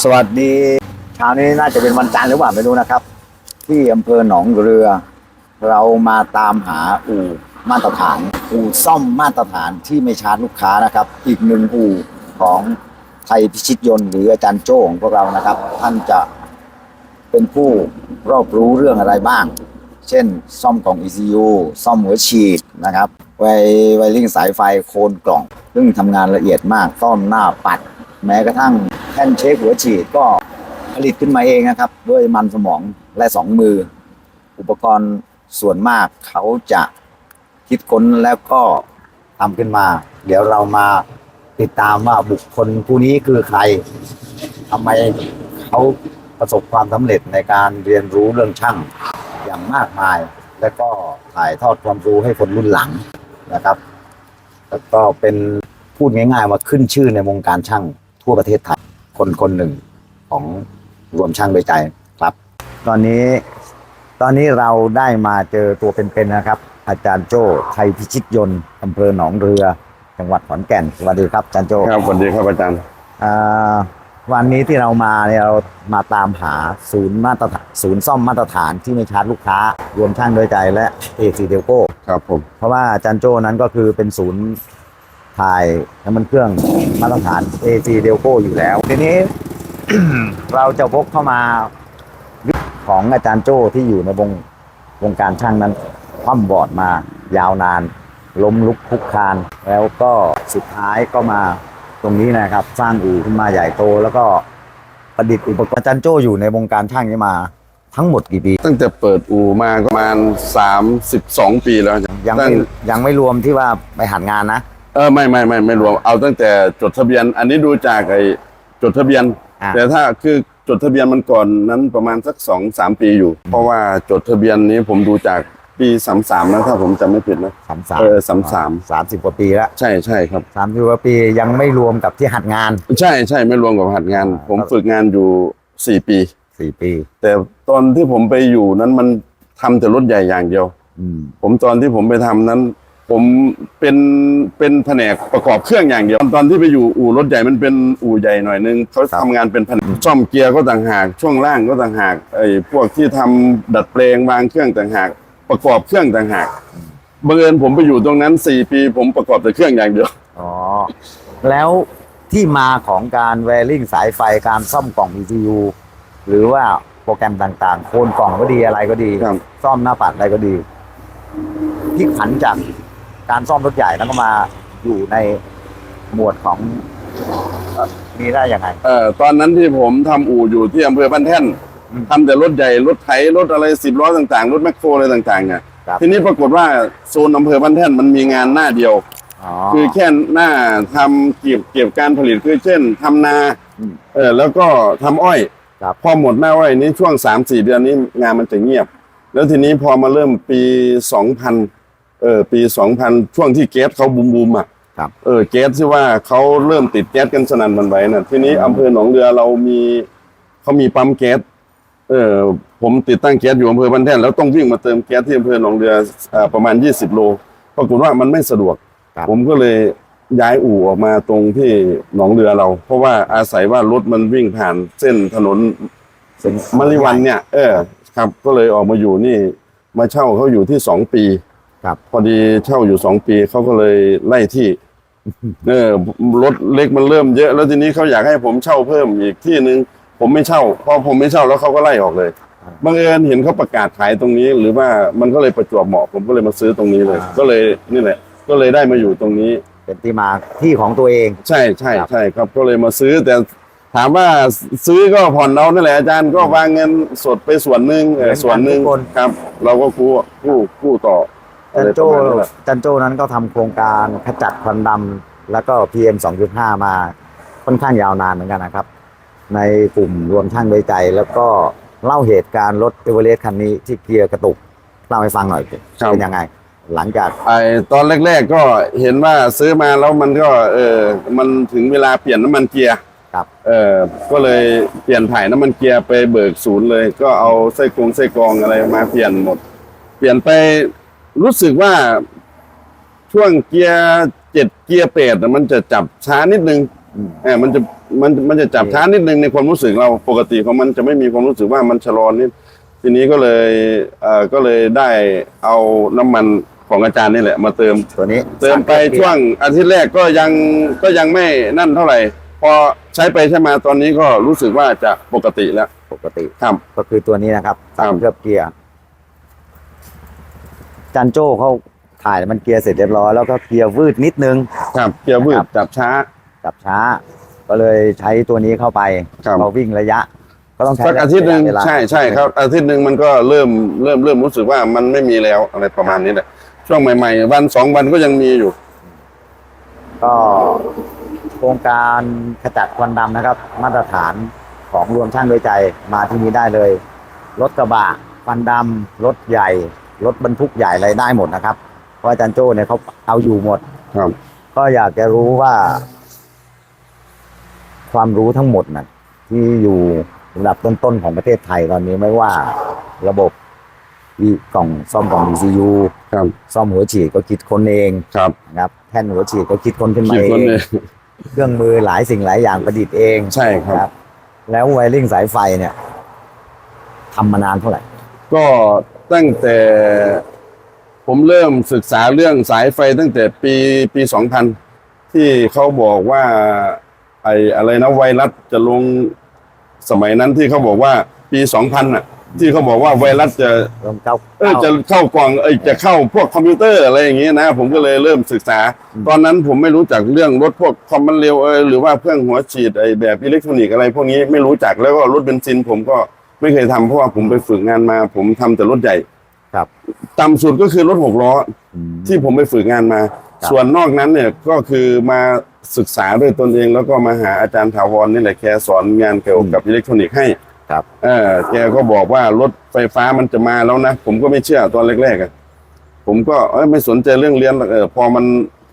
สวัสดีเช้านี้น่าจะเป็นวันจันทร์หรือเปล่าไม่รู้นะครับ ที่อำเภอหนองเรือ เรามาตามหาอู่มาตรฐาน อู่ซ่อมมาตรฐานที่ไม่ชาร์จลูกค้านะครับ อีกหนึ่งอู่ของไทยพิชิตยนต์หรืออาจารย์โจ้ของพวกเรานะครับ ท่านจะเป็นผู้รอบรู้เรื่องอะไรบ้าง เช่น ซ่อมกล่อง ECU ซ่อมหัวฉีดนะครับไวไวริ่งสายไฟโคนกล่อง ซึ่งทำงานละเอียดมากซ่อมหน้าปัด แม้กระทั่งแท่นเช็คหัวฉีดก็ผลิตขึ้นมาเองนะครับ ด้วยมันสมองและสองมือ อุปกรณ์ส่วนมากเขาจะคิดค้นแล้วก็ทำขึ้นมา เดี๋ยวเรามาติดตามว่าบุคคลผู้นี้คือใครทำไมเขาประสบความสำเร็จในการเรียนรู้เรื่องช่างอย่างมากมาย และก็ถ่ายทอดความรู้ให้คนรุ่นหลังนะครับแล้วก็เป็นพูดง่ายๆว่าขึ้นชื่อในวงการช่าง ทั่วประเทศไทยคนคนหนึ่งของรวมช่างโดยใจครับ ตอนนี้ตอนนี้เราได้มาเจอตัวเป็นๆนะครับ อาจารย์โจ้ไทยพิชิตยนต์อำเภอหนองเรือ จังหวัดขอนแก่นสวัสดีครับอาจารย์โจ้ครับสวัสดีครับอาจารย์อ่าวันนี้ที่เรามาเนี่ยเรามาตามหาศูนย์มาตรฐานศูนย์ซ่อมมาตรฐานที่ไม่ชาร์จลูกค้า รวมช่างโดยใจและเอซีเดลโก้ครับผมเพราะว่าอาจารย์โจ้นั้นก็คือเป็นศูนย์ ถ่ายน้ำมันเครื่องมาตรฐาน AC d e l c o อยู่แล้ว ทีนี้ เราจะพกเข้ามาของอาจารย์โจ้ที่อยู่ในวงวงการช่างนั้นคว่ำบอดมายาวนาน ล้มลุกคลุกคลาน แล้วก็สุดท้ายก็มาตรงนี้นะครับ สร้างอู่ขึ้นมาใหญ่โต แล้วก็ประดิษฐ์อุปกรณ์อาจารย์โจ้อยู่ในวงการช่างนี้มาทั้งหมดกี่ปี ตั้งแต่เปิดอู่มาก็ประมาณ 32 ปีแล้วอาจารย์ยังตั้ไม่งยังไม่รวมที่ว่าไปหัดงานนะ เออไม่ไม่ไม่ไม่รวมเอาตั้งแต่จดทะเบียน อันนี้ดูจากไอ้จดทะเบียน อ่า แต่ถ้าคือจดทะเบียนมันก่อนนั้นประมาณสักสองสามปีอยู่ เพราะว่าจดทะเบียนนี้ผมดูจากปีสามสามนะถ้าผมจำไม่ผิดนะ สามสามเออ33 สามสิบกว่าปีแล้วใช่ใช่ครับ สามสิบกว่าปียังไม่รวมกับที่หัดงานใช่ใช่ไม่รวมกับหัดงานอ่าผมฝึกงานอยู่สี่ปี สี่ปี แต่ตอนที่ผมไปอยู่นั้นมันทำแต่รถใหญ่อย่างเดียว อืม ผมตอนที่ผมไปทำนั้น ผมเป็นเป็นแผนกประกอบเครื่องอย่างเดียว ตอนที่ไปอยู่อู่รถใหญ่มันเป็นอู่ใหญ่หน่อยนึงเขาทำงานเป็นแผนกซ่อมเกียร์ก็ต่างหากช่วงล่างก็ต่างหากไอ้พวกที่ทำดัดแปลงวางเครื่องต่างหาก ประกอบเครื่องต่างหากบังเอิญผมไปอยู่ตรงนั้นสี่ปี ผมประกอบแต่เครื่องอย่างเดียวอ๋อแล้วที่มาของการแวริ่งสายไฟการซ่อมกล่อง ECU หรือว่าโปรแกรมต่างๆ โคนกล่องก็ดีอะไรก็ดีครับซ่อมหน้าปัดอะไรก็ดีพลิกผันจาก การซ่อมรถใหญ่แล้วก็มาอยู่ในหมวดของเอ่อมีได้ยังไง เอ่อตอนนั้นที่ผมทำอู่อยู่ที่อำเภอบ้านแท่นอืมทำแต่รถใหญ่รถไถรถอะไรสิบล้อต่างๆ รถแมคโครอะไรต่างๆเนี่ยครับ ทีนี้ปรากฏว่าโซนอำเภอบ้านแท่นมันมีงานหน้าเดียว อ๋อ คือแค่หน้าทำเก็บเก็บการผลิตคือเช่นทำนาอืมเออแล้วก็ทำอ้อยครับ พอหมดหน้าอ้อยนี้ช่วงสามสี่เดือนนี้งานมันจะเงียบ แล้วทีนี้พอมาเริ่มปีสองพัน เออปีสองพันช่วงที่แก๊สเขาบูมบูมๆอะครับ เออแก๊สที่ว่าเขาเริ่มติดแก๊สกันสนั่นหวันไหวน่ะทีนี้อำเภอหนองเรือเรามีเขามีปั๊มแก๊สเออผมติดตั้งแก๊สอยู่อำเภอบ้านแท่นแล้วต้องวิ่งมาเติมแก๊สที่อำเภอหนองเรืออ่าประมาณ20โลปรากฏว่ามันไม่สะดวก ครับ ผมก็เลยย้ายอู่ออกมาตรงที่หนองเรือเรา เพราะว่าอาศัยว่ารถมันวิ่งผ่านเส้นถนนเป็นมะริวันเนี่ย เออ ครับ ก็เลยออกมาอยู่นี่ มาเช่าเขาอยู่ที่สองปี ครับ พอดีเช่าอยู่สองปีเขาก็เลยไล่ที่เออรถเล็กมันเริ่มเยอะ แล้วทีนี้เขาอยากให้ผมเช่าเพิ่มอีกที่หนึ่งผมไม่เช่าพอผมไม่เช่าแล้วเขาก็ไล่ออกเลยบังเอิญเห็นเขาประกาศขายตรงนี้ หรือว่ามันก็เลยประจวบเหมาะผมก็เลยมาซื้อตรงนี้เลย ก็เลยนี่แหละ ก็เลยได้มาอยู่ตรงนี้ เป็นที่มาที่ของตัวเอง ใช่ใช่ครับใช่ครับก็เลยมาซื้อแต่ถามว่าซื้อก็ผ่อนเอานั่นแหละอาจารย์ก็วางเงินสดไปส่วนหนึ่งเออส่วนหนึ่งครับ เราก็กู้กู้กู้ต่อ จันโจ้อะไรประมาณนั้นแหละจันโจ้นั้นก็ทำโครงการขจัดควันดำแล้วก็ PM 2.5 มาค่อนข้างยาวนานเหมือนกันนะครับ ในกลุ่มรวมช่างโดยใจ แล้วก็เล่าเหตุการณ์รถเอเวอเรสต์คันนี้ที่เกียร์กระตุกเล่าให้ฟังหน่อยเป็นยังไง หลังจากไอตอนแรก ๆ ก็เห็นว่าซื้อมาแล้วมันก็เออมันถึงเวลาเปลี่ยนน้ำมันเกียร์ครับเออก็เลยเปลี่ยนถ่ายน้ำมันเกียร์ไปเบิกศูนย์เลย ก็เอาไส้กรงไส้กรองอะไรมาเปลี่ยนหมด เปลี่ยนไป รู้สึกว่าช่วงเกียร์เจ็ดเกียร์แปดน่ะมันจะจับช้านิดนึงอืมเออมันจะมันมันจะจับช้านิดนึงในความรู้สึกเราปกติของมันจะไม่มีความรู้สึกว่ามันชะลอนิดทีนี้ก็เลยเอ่อก็เลยได้เอาน้ำมันของอาจารย์นี่แหละ มาเติม ตัวนี้เติมไปช่วงอาทิตย์แรกก็ยังก็ยังไม่นั่นเท่าไหร่ พอใช้ไปใช้มาตอนนี้ก็รู้สึกว่าจะปกติแล้วปกติครับก็คือตัวนี้นะครับครัสามบเคลือบเกียร์ จันโจ้เขาถ่ายมันเกียร์เสร็จเรียบร้อยแล้วก็เกียร์วืดนิดนึง ครับเกียร์วืคดรับ จับช้ากับช้า ก็เลยใช้ตัวนี้เข้าไปครับ พอวิ่งระยะ ก็ต้องใช้สักอาทิตย์หนึ่งระะเวลาใช่ใช่ครับ อาทิตย์หนึ่งมันก็เริ่มเริ่มเริ่มรู้สึกว่ามันไม่มีแล้วอะไรประมาณนี้แหละช่วงใหม่ ๆ วันสองวันก็ยังมีอยู่ ก็โครงการขจัดควันดำนะครับ มาตรฐานของรวมช่างด้วยใจมาที่นี้ได้เลย รถกระบะควันดำรถใหญ่ รถบรรทุกใหญ่อะไรได้หมดนะครับ เพราะอาจารย์โจ้เนี่ยเขาเอาอยู่หมด ครับ ก็อยากจะรู้ว่า ความรู้ทั้งหมดนะที่อยู่ระดับต้นๆของประเทศไทยตอนนี้ไม่ว่าระบบอีกล่องซ่อมกล่อง ECU ครับ ซ่อมหัวฉีดก็คิดคนเองครับ นะครับแท่นหัวฉีดก็คิดคนขึ้นมาคิดเอคนง เลย เครื่องมือหลายสิ่งหลายอย่างประดิษฐ์เองใช่ครับ นะแล้วไวริ่งสายไฟเนี่ยทำมานานเท่าไหร่ ก็ ตั้งแต่ผมเริ่มศึกษาเรื่องสายไฟตั้งแต่ปีปีสองพันที่เขาบอกว่า ไอ้อะไรนะไวรัสจะลงสมัยนั้นที่เขาบอกว่าปีสองพันอะ ที่เขาบอกว่าไวรัสจะเริ่มเก้าเออจะเข้ากล่องเอยจะเข้าพวกคอมพิวเตอร์อะไรอย่างงี้นะ ผมก็เลยเริ่มศึกษา ตอนนั้นผมไม่รู้จักเรื่องรถพวกคอมมันเร็วเอยหรือว่าเครื่องหัวฉีดไอแบบอิเล็กทรอนิกส์อะไรพวกนี้ไม่รู้จักแล้วก็รถเบนซินผมก็ ไม่เคยทำเพราะว่าผมไปฝึกงานมา ผมทำแต่รถใหญ่ครับ ต่ำสุดก็คือรถหกล้อ อืม ที่ผมไปฝึกงานมา ครับ ส่วนนอกนั้นเนี่ยก็คือมาศึกษาด้วยตนเอง แล้วก็มาหาอาจารย์ถาวรนี่แหละแกสอนงานเกี่ยวกับอิเล็กทรอนิกส์ให้ครับ เออแกก็บอกว่ารถไฟฟ้ามันจะมาแล้วนะ ผมก็ไม่เชื่อตอนแรกๆอะผมก็เอ้ยไม่สนใจเรื่องเรียนหรอกเออพอมัน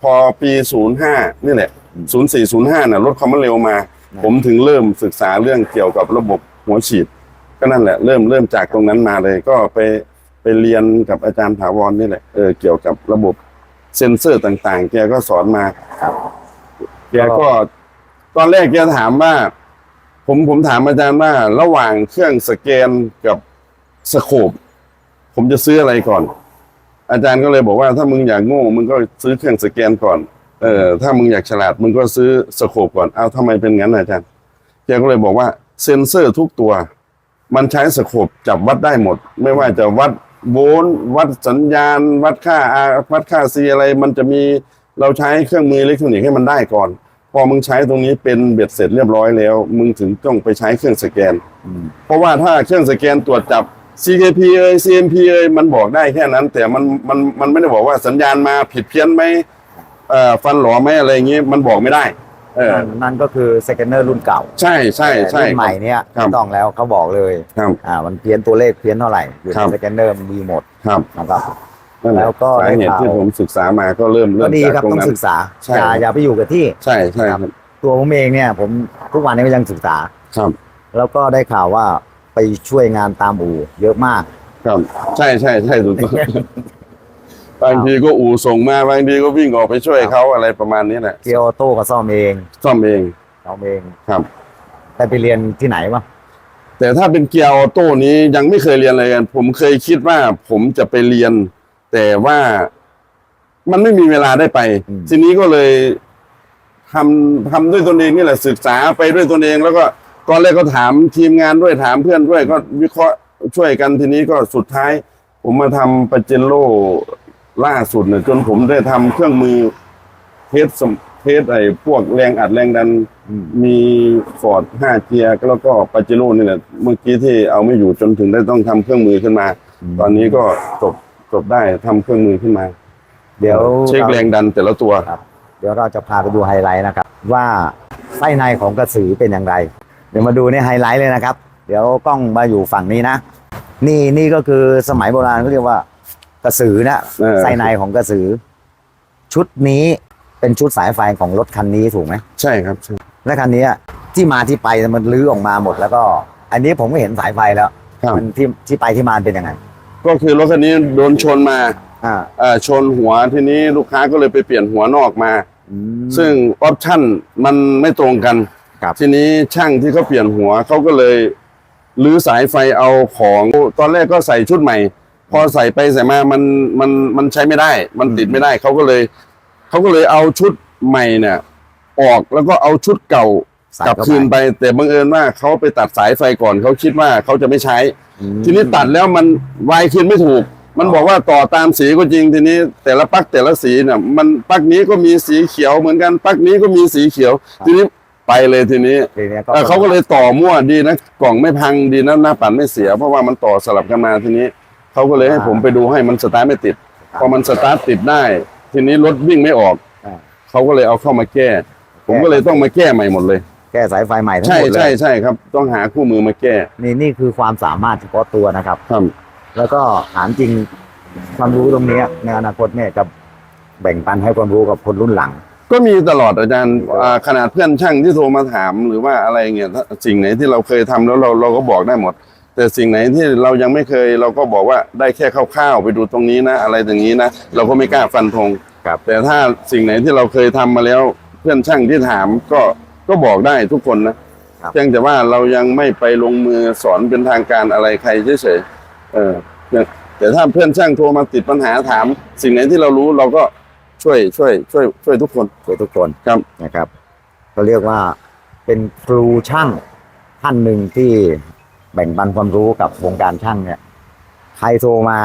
พอปีศูนย์ห้านี่แหละศูนย์สี่ศูนย์ห้าน่ะรถความเร็วมา ผมถึงเริ่มศึกษาเรื่องเกี่ยวกับระบบหัวฉีด ก็นั่นแหละเริ่มเริ่มจากตรงนั้นมาเลย ก็ไปไปเรียนกับอาจารย์ถาวรนี่แหละเออเกี่ยวกับระบบเซ็นเซอร์ต่างๆ แกก็สอนมาครับแกก็ ตอนแรกแกถามว่า ผมผมถามอาจารย์ว่า ระหว่างเครื่องสแกนกับสโคปผมจะซื้ออะไรก่อน อาจารย์ก็เลยบอกว่าถ้ามึงอยากโง่มึงก็ซื้อเครื่องสแกนก่อน เออถ้ามึงอยากฉลาดมึงก็ซื้อสโคปก่อนเอาทำไมเป็นงั้นอาจารย์แกก็เลยบอกว่าเซ็นเซอร์ทุกตัว มันใช้สโคปจับวัดได้หมด ไม่ว่าจะวัดโวลต์วัดสัญญาณ วัดค่า R วัดค่า C อะไร มันจะมีเราใช้เครื่องมืออิเล็กทรอนิกส์ให้มันได้ก่อน พอมึงใช้ตรงนี้เป็นเบ็ดเสร็จเรียบร้อยแล้ว มึงถึงต้องไปใช้เครื่องสแกน เพราะว่าถ้าเครื่องสแกนตรวจจับ CKP เอย CMP เอยมันบอกได้แค่นั้น แต่มันมันมันไม่ได้บอกว่าสัญญาณมาผิดเพี้ยนไหมเอ่อฟันหลอไหมอะไรอย่างงี้มันบอกไม่ได้ นั่นนั่นก็คือสแกนเนอร์รุ่นเก่าใช่ใช่ใช่แต่รุ่นใหม่เนี่ยครับไม่ต้องแล้วเขาบอกเลยครับอ่ามันเพี้ยนตัวเลขเพี้ยนเท่าไหร่อยู่ครัในบสแกนเนอร์มันมีหมดครับนะครับนั่นแหละแล้วก็สาเหตุได้ข่าวที่ผมศึกษามาก็เริ่มก็เริ่มดีจากครับตรงต้องนั้นศึกษาใช่อย่าอย่าไปอยู่กับที่ใช่ใช่ครับตัวผมเองเนี่ย ผมทุกวันนี้ก็ยังศึกษาครับ แล้วก็ได้ข่าวว่าไปช่วยงานตามอู่เยอะมาก ครับ ใช่ใช่ใช่ถูกต้อง บางทีก็อู่ส่งมาบางทีก็วิ่งออกไปช่วยเขาอะไรประมาณนี้แหละเกียร์ออโต้ก็ซ่อมเองซ่อมเองซ่อมเองครับแต่ไปเรียนที่ไหนวะแต่ถ้าเป็นเกียร์ออโต้นี้ยังไม่เคยเรียนอะไรกัน ผมเคยคิดว่าผมจะไปเรียน แต่ว่ามันไม่มีเวลาได้ไป ทีนี้ก็เลยทำทำด้วยตนเองนี่แหละศึกษาไปด้วยตนเองแล้วก็ตอนแรกก็ถามทีมงานด้วยถามเพื่อนด้วยก็วิเคราะห์ช่วยกันทีนี้ก็สุดท้าย ผมมาทำปาเจโร่ ล่าสุดเนี่ยจนผมได้ทำเครื่องมือเทสสมเทสไอ้พวกแรงอัดแรงดันมีฟอร์ดห้าเกียร์แล้วก็ปาเจโร่นี่แหละเมื่อกี้ที่เอาไม่อยู่จนถึงได้ต้องทำเครื่องมือขึ้นมา ตอนนี้ก็จบจบได้ทำเครื่องมือขึ้นมาเดี๋ยวเช็คแรงดันแต่ละตัวครับเดี๋ยวเราจะพาไปดูไฮไลท์นะครับ ว่าไส้ในของกระสือเป็นอย่างไร เดี๋ยวมาดูนี่ไฮไลท์เลยนะครับ เดี๋ยวกล้องมาอยู่ฝั่งนี้นะ นี่นี่ก็คือสมัยโบราณเขาเรียกว่า กระสือนะเออ ไส้ในของกระสือ ชุดนี้เป็นชุดสายไฟของรถคันนี้ถูกไหมใช่ครับใช่และคันนี้ที่มาที่ไปมันลื้อออกมาหมดแล้วก็ อันนี้ผมก็เห็นสายไฟแล้วครับมันที่ที่ไปที่มาเป็นยังไงก็คือรถคันนี้โดนชนมาอ่าเอ่อชนหัวทีนี้ลูกค้าก็เลยไปเปลี่ยนหัวนอกมา อืม ซึ่งออปชั่นมันไม่ตรงกัน ครับ ทีนี้ช่างที่เขาเปลี่ยนหัวเขาก็เลยรื้อสายไฟเอาของ ตอนแรกก็ใส่ชุดใหม่ พอใส่ไปใส่มามันมันมันใช้ไม่ได้ มันติดไม่ได้เขาก็เลยเขาก็เลยเอาชุดใหม่เนี่ย ออกแล้วก็เอาชุดเก่าใส่กลับเข้าไปคืนไป แต่บังเอิญว่าเขาไปตัดสายไฟก่อนเขาคิดว่าเขาจะไม่ใช้อืมทีนี้ตัดแล้วมันวายคืนไม่ถูก มันบอกว่าต่อตามสีก็จริงทีนี้ แต่ละปลั๊กแต่ละสีเนี่ยมันปลั๊กนี้ก็มีสีเขียวเหมือนกันปลั๊กนี้ก็มีสีเขียว ทีนี้ไปเลยทีนี้ทีนี้เออเขาก็เลยต่อมั่วดีนะกล่องไม่พังดีนะหน้าปั่นไม่เสีย เพราะว่ามันต่อสลับกันมาทีนี้ เขาก็เลยให้ผมไปดูให้มันสตาร์ทไม่ติด พอมันสตาร์ทติดได้ ทีนี้รถวิ่งไม่ออกอ่าเขาก็เลยเอาเข้ามาแก้ ผมก็เลยต้องมาแก้ใหม่หมดเลย แก้สายไฟใหม่ทั้งใช่หมดเลใช่ยใช่ครับ ต้องหาคู่มือมาแก้ นี่นี่คือความสามารถเฉพาะตัวนะครับ ครับ แล้วก็ถามจริงความรู้ตรงเนี้ยในอนาคตเนี่ยจะแบ่งปันให้ความรู้กับคนรุ่นหลัง ก็มีตลอดอาจารย์อ่าขนาดเพื่อนช่างที่โทรมาถามหรือว่าอะไรเงี้ยถ้าสิ่งไหนที่เราเคยทำแล้วเราเราก็บอกได้หมด แต่สิ่งไหนที่เรายังไม่เคย เราก็บอกว่าได้แค่คร่าวๆไปดูตรงนี้นะ อะไรอย่างนี้นะ เราก็ไม่กล้าฟันธงครับ แต่ถ้าสิ่งไหนที่เราเคยทำมาแล้ว เพื่อนช่างที่ถามก็ก็บอกได้ทุกคนนะครับเพียงแต่ว่าเรายังไม่ไปลงมือสอนเป็นทางการอะไรใครเฉยๆเออเนี่ยแต่ถ้าเพื่อนช่างโทรมาติดปัญหาถาม สิ่งไหนที่เรารู้เราก็ช่วยช่วย ช่วย ช่วยทุกคนช่วยทุกคนครับนะครับเขาเรียกว่าเป็นครูช่างท่านหนึ่งที่ แบ่งปันความรู้กับวงการช่างเนี่ย ใครโทรมา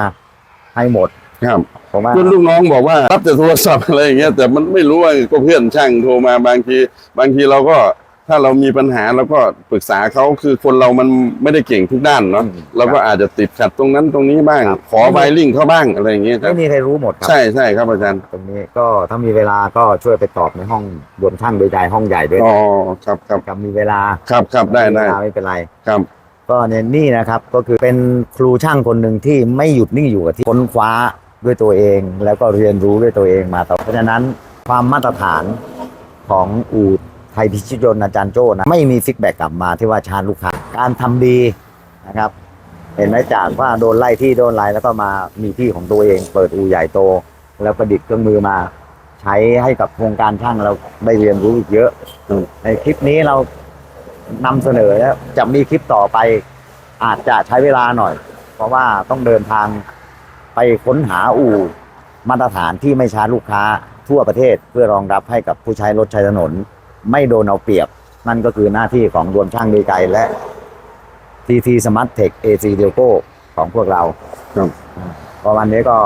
ให้หมดครับผมว่าเพื่อนลูกน้องบอกว่ารับแต่โทรศัพท์อะไรอย่างเงี้ยแต่มันไม่รู้ว่าก็เพื่อนช่างโทรมาบางที บางทีเราก็ถ้าเรามีปัญหาเราก็ปรึกษาเขาคือคนเรามันไม่ได้เก่งทุกด้านเนาะเราก็อาจจะติดขัดตรงนั้นตรงนี้บ้างขอไวริ่งเขาบ้างอะไรอย่างเงี้ยครัไม่บมีใครรู้หมดครับใช่ใช่ครับอาจารย์ตรงนี้ก็ถ้ามีเวลาก็ช่วยไปตอบในห้องรวมช่างโดยใจห้องใหญ่ด้วยอ๋อครับครับครับมีเวลาครับครับได้ได้มีเวลาไม่เป็นไร ครับ ก็เนี่ยนี่นะครับก็คือเป็นครูช่างคนหนึ่งที่ไม่หยุดนิ่งอยู่กับที่ค้นคว้าด้วยตัวเอง แล้วก็เรียนรู้ด้วยตัวเองมาต่อเพราะฉะนั้นความมาตรฐานของอู่ไทยพิชิตยนต์อาจารย์โจ้นะไม่มีฟิกแบ็กกลับมาที่ว่าชาญลูกค้าการทำดีนะครับ เห็นไหมจากว่าโดนไล่ที่โดนไล่แล้วก็มามีที่ของตัวเอง เปิดอู่ใหญ่โต แล้วประดิษฐ์เครื่องมือมาใช้ให้กับโครงการช่างเราได้เรียนรู้อีกเยอะ ในคลิปนี้เรา นำเสนอแล้วจะมีคลิปต่อไป อาจจะใช้เวลาหน่อย เพราะว่าต้องเดินทางไปค้นหาอู่มาตรฐานที่ไม่ช้าลูกค้าทั่วประเทศเพื่อรองรับให้กับผู้ใช้รถใช้ถนน ไม่โดนเอาเปรียบ นั่นก็คือหน้าที่ของรวมช่างดีไกลและ TT Smart Tech AC d e l c o ของพวกเราครับพอวันนี้ก็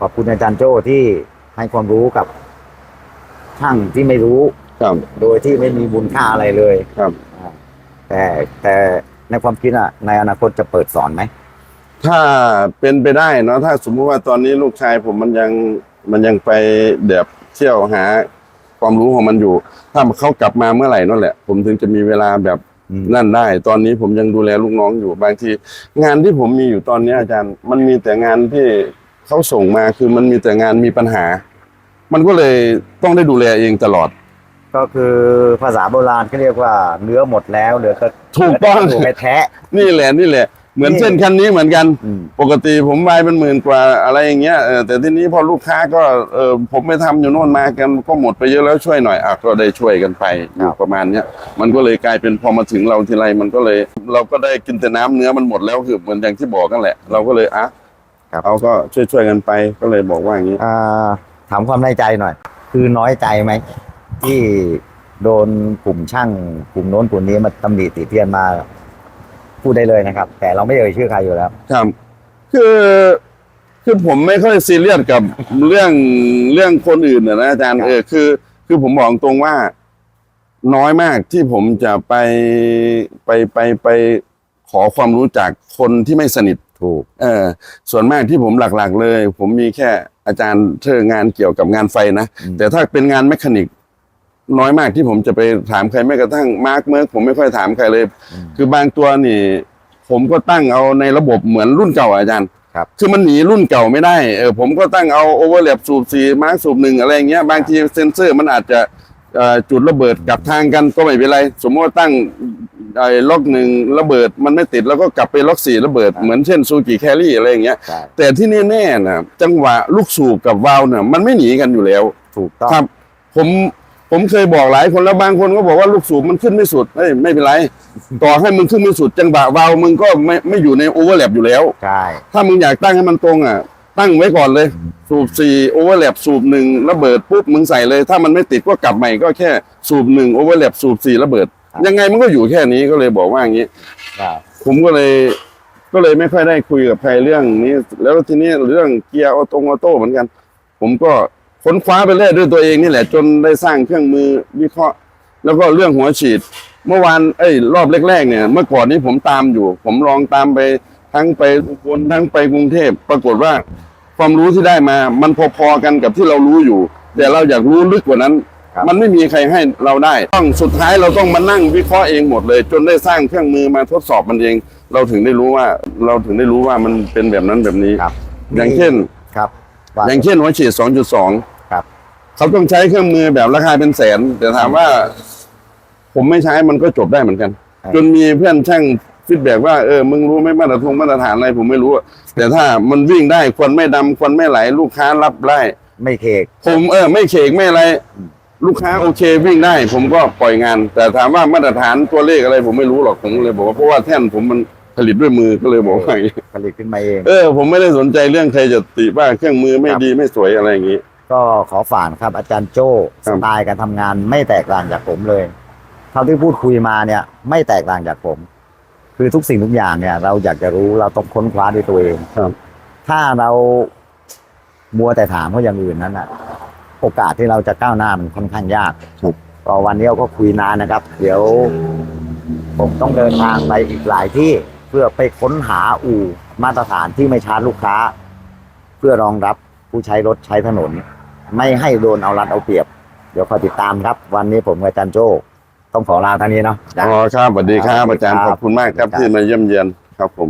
ขอบคุณอาจารย์โจ้ที่ให้ความรู้กับช่างที่ไม่รู้ ครับ โดยที่ไม่มีบุญค่าอะไรเลยครับ อ่าแต่แต่ในความคิดอะในอนาคตจะเปิดสอนไหมถ้าเป็นไปได้เนาะถ้าสมมุติว่าตอนนี้ลูกชายผมมันยังมันยังไปแบบเที่ยวหาความรู้ของมันอยู่ ถ้าเขากลับมาเมื่อไหร่นั่นแหละ ผมถึงจะมีเวลาแบบอืมนั่นได้ ตอนนี้ผมยังดูแลลูกน้องอยู่บางที งานที่ผมมีอยู่ตอนนี้อาจารย์ มันมีแต่งานที่เขาส่งมาคือมันมีแต่งานมีปัญหา มันก็เลยต้องได้ดูแลเองตลอด ก็คือภาษาโบราณเขาเรียกว่าเนื้อหมดแล้วเหลือก็ถูกต้องถูกไปแท้นี่แหละนี่แหละ เหมือนนี่ เส้นคันนี้เหมือนกัน อืม ปกติผมวายเป็นหมื่นกว่าอะไรอย่างเงี้ยเออแต่ทีนี้พอลูกค้าก็เออผมไปทำอยู่โน่นมากันก็หมดไปเยอะแล้วช่วยหน่อยอะก็ได้ช่วยกันไปอยู่ประมาณเนี้ยมันก็เลยกลายเป็นพอมาถึงเราทีไรมันก็เลย เราก็ได้กินแต่น้ำเนื้อมันหมดแล้วคือเหมือนอย่างที่บอกกันแหละ เราก็เลยอะครับเราก็ช่วยช่วยๆกันไปก็เลยบอกว่าอย่างนี้ อ่าถามความในใจหน่อย คือน้อยใจไหม ที่โดนกลุ่มช่างกลุ่มโน้นกลุ่มนี้มาตำหนิติเตียนมาพูดได้เลยนะครับ แต่เราไม่เอ่ยชื่อใครอยู่แล้ว ครับ คือคือผมไม่ค่อยซีเรียสกับเรื่องเรื่องคนอื่นนะนะอาจารย์ครับ เออคือ คือผมบอกตรงว่า น้อยมากที่ผมจะไปไปไปไปขอความรู้จากคนที่ไม่สนิท ถูก เออส่วนมากที่ผมหลักๆเลย ผมมีแค่อาจารย์เธองานเกี่ยวกับงานไฟนะ อืม แต่ถ้าเป็นงานแมคานิก น้อยมากที่ผมจะไปถามใครแม้กระทั่งมาร์กเมิร์กผมไม่ค่อยถามใครเลย คือบางตัวนี่ ผมก็ตั้งเอาในระบบเหมือนรุ่นเก่าอะอาจารย์ครับคือมันหนีรุ่นเก่าไม่ได้เออผมก็ตั้งเอาโอเวอร์แลปสูบสี่มาร์กสูบหนึ่งอะไรอย่างเงี้ยบางทีเซนเซอร์มันอาจจะเอ่อจุดระเบิดกลับทางกันก็ไม่เป็นไร สมมติว่าตั้งไอ้ล็อกหนึ่งระเบิดมันไม่ติดแล้วก็กลับไปล็อกสี่ระเบิดเหมือนเช่นซูกิแครี่อะไรอย่างเงี้ยใช่แต่ที่แน่ๆนะจังหวะลูกสูบกับวาล์วเนี่ยมันไม่หนีกันอยู่แล้ว ถูกต้องครับ ผม ผมเคยบอกหลายคนแล้วบางคนก็บอกว่าลูกสูบมันขึ้นไม่สุดเอ้ยไม่เป็นไร ต่อให้มึงขึ้นไม่สุดจังหวะวาล์วมึงก็ไม่ไม่อยู่ในโอเวอร์แลปอยู่แล้ว ใช่ ถ้ามึงอยากตั้งให้มันตรงอะ ตั้งไว้ก่อนเลย สูบสี่โอเวอร์แลปสูบหนึ่งระเบิดปุ๊บมึงใส่เลย ถ้ามันไม่ติดก็กลับใหม่ก็แค่สูบหนึ่งโอเวอร์แลปสูบสี่ระเบิด ยังไงมันก็อยู่แค่นี้ก็เลยบอกว่าอย่างนี้ครับผมก็เลยก็เลยไม่ค่อยได้คุยกับใครเรื่องนี้ แล้วทีนี้เรื่องเกียร์ออโตงออโต้เหมือนกัน ผมก็ ค้นคว้าไปเรื่อยด้วยตัวเองนี่แหละ จนได้สร้างเครื่องมือวิเคราะห์ แล้วก็เรื่องหัวฉีด เมื่อวานเอ้ยรอบแรกๆเนี่ย เมื่อก่อนนี้ผมตามอยู่ ผมลองตามไปทั้งไปอุบลทั้งไปกรุงเทพปรากฏว่าความรู้ที่ได้มา มันพอๆกันกับที่เรารู้อยู่ แต่เราอยากรู้ลึกกว่านั้นครับมันไม่มีใครให้เราได้ ต้องสุดท้ายเราต้องมานั่งวิเคราะห์เองหมดเลย จนได้สร้างเครื่องมือมาทดสอบมันเอง เราถึงได้รู้ว่า เราถึงได้รู้ว่ามันเป็นแบบนั้นแบบนี้ครับอย่างเช่นครับว่า อย่างเช่นหัวฉีด 2.2 ครับ เขาต้องใช้เครื่องมือแบบราคาเป็นแสน แต่ถามว่า ผมไม่ใช้มันก็จบได้เหมือนกันครับจนมีเพื่อนช่างฟีดแบ็ว่าเออมึงรู้ไหมมาตรฐานมาตรฐานอะไรผมไม่รู้อะแต่ถ้ามันวิ่งได้ควันไม่ดำควันไม่ไหล ลูกค้ารับได้ไม่เคกผมเออ ไม่เขกไม่อะไร ลูกค้าโอเควิ่งได้ ผมก็ปล่อยงาน แต่ถามว่ามาตรฐานตัวเลขอะไร ผมไม่รู้หรอกผมเลยบอกว่าเพราะว่าแท่นผมมันผ ลิตด้วยมือก็เลยบอกว่าอย่างนี้ผลิตขึ้นมาเอง เออผมไม่ได้สนใจเรื่องใครจะติว่าเครื่องมือไม่ครับดีไม่สวยอะไรอย่างนี้ ก็ขอฝากครับ อาจารย์โจ้ครัสบไตล์การทำงานไม่แตกต่างจากผมเลย เท่าที่พูดคุยมาเนี่ย ไม่แตกต่างจากผม คือทุกสิ่งทุกอย่างเนี่ย เราอยากจะรู้เราต้องค้นคว้าด้วยตัวเอง ครับ ถ้าเรามัวแต่ถามเขาอย่างอื่นนั้นอะ โอกาสที่เราจะก้าวหน้ามันค่อนข้างยากครับ ก็วันนี้เราก็คุยนานนะครับ เดี๋ยวผมต้องเดินทางไปอีกหลายที่ เพื่อไปค้นหาอู่มาตรฐานที่ไม่ชาร์จลูกค้า เพื่อรองรับผู้ใช้รถใช้ถนน ไม่ให้โดนเอารัดเอาเปรียบ เดี๋ยวคอยติดตามครับ วันนี้ผมกับอาจารย์โจ้ต้องขอลาทางนี้เนาะ อ๋อครับสวัสดีครับอาจารย์ครับขอบคุณมากครับครับที่มาเยี่ยมเยียนครับผม